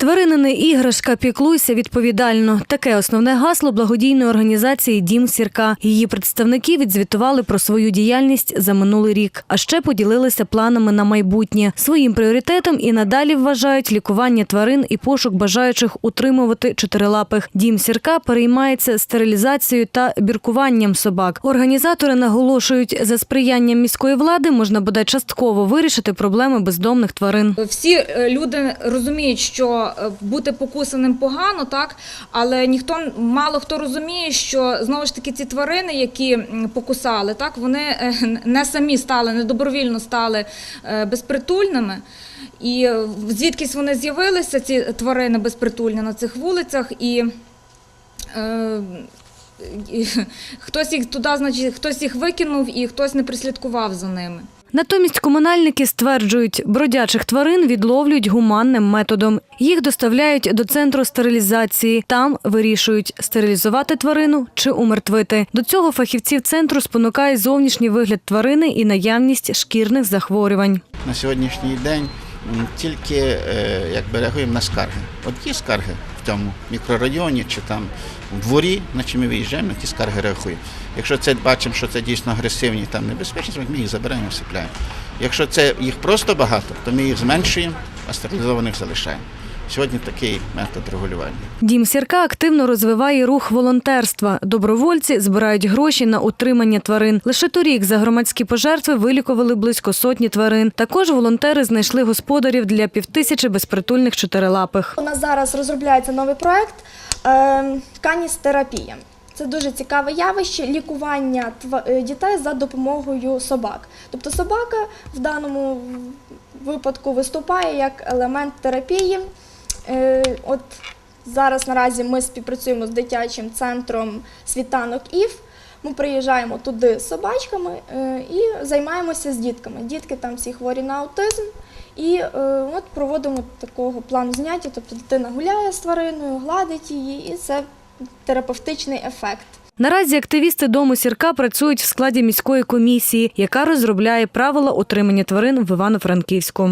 Тварини не іграшка, піклуйся відповідально. Таке основне гасло благодійної організації Дім Сірка. Її представники відзвітували про свою діяльність за минулий рік, а ще поділилися планами на майбутнє. Своїм пріоритетом і надалі вважають лікування тварин і пошук бажаючих утримувати чотирилапих. Дім Сірка переймається стерилізацією та біркуванням собак. Організатори наголошують, за сприянням міської влади можна буде частково вирішити проблеми бездомних тварин. Всі е, люди розуміють, що е, бути покусаним погано, так але ніхто мало хто розуміє, що знову ж таки ці тварини, які покусали, так вони е, не самі стали, не добровільно стали е, безпритульними. І звідкись вони з'явилися, ці тварини безпритульні на цих вулицях, і е, і хтось їх туди, значить, хтось їх викинув і хтось не прислідкував за ними. Натомість комунальники стверджують, бродячих тварин відловлюють гуманним методом. Їх доставляють до центру стерилізації. Там вирішують стерилізувати тварину чи умертвити. До цього фахівців центру спонукає зовнішній вигляд тварини і наявність шкірних захворювань. на сьогоднішній день тільки е, якби реагуємо на скарги. От є скарги в цьому мікрорайоні чи там в дворі, наче ми виїжджаємо, ті скарги реагуємо. Якщо це бачимо, що це дійсно агресивні, там небезпечні, ми їх забираємо, всипляємо. Якщо це їх просто багато, то ми їх зменшуємо, а стерилізованих залишаємо. Сьогодні такий метод регулювання. Дім Сірка активно розвиває рух волонтерства. Добровольці збирають гроші на утримання тварин. Лише торік за громадські пожертви вилікували близько сотні тварин. Також волонтери знайшли господарів для півтисячі безпритульних чотирилапих. У нас зараз розробляється новий проект е, каністерапія. Це дуже цікаве явище лікування тва- е, дітей за допомогою собак. Тобто собака в даному випадку виступає як елемент терапії. Е, От зараз наразі ми співпрацюємо з дитячим центром світанок ІВ. Ми приїжджаємо туди з собачками е, і займаємося з дітками. Дітки там всі хворі на аутизм. І е, от проводимо такого плану заняття, тобто дитина гуляє з твариною, гладить її, і це терапевтичний ефект. Наразі активісти дому сірка працюють в складі міської комісії, яка розробляє правила утримання тварин в Івано-Франківську.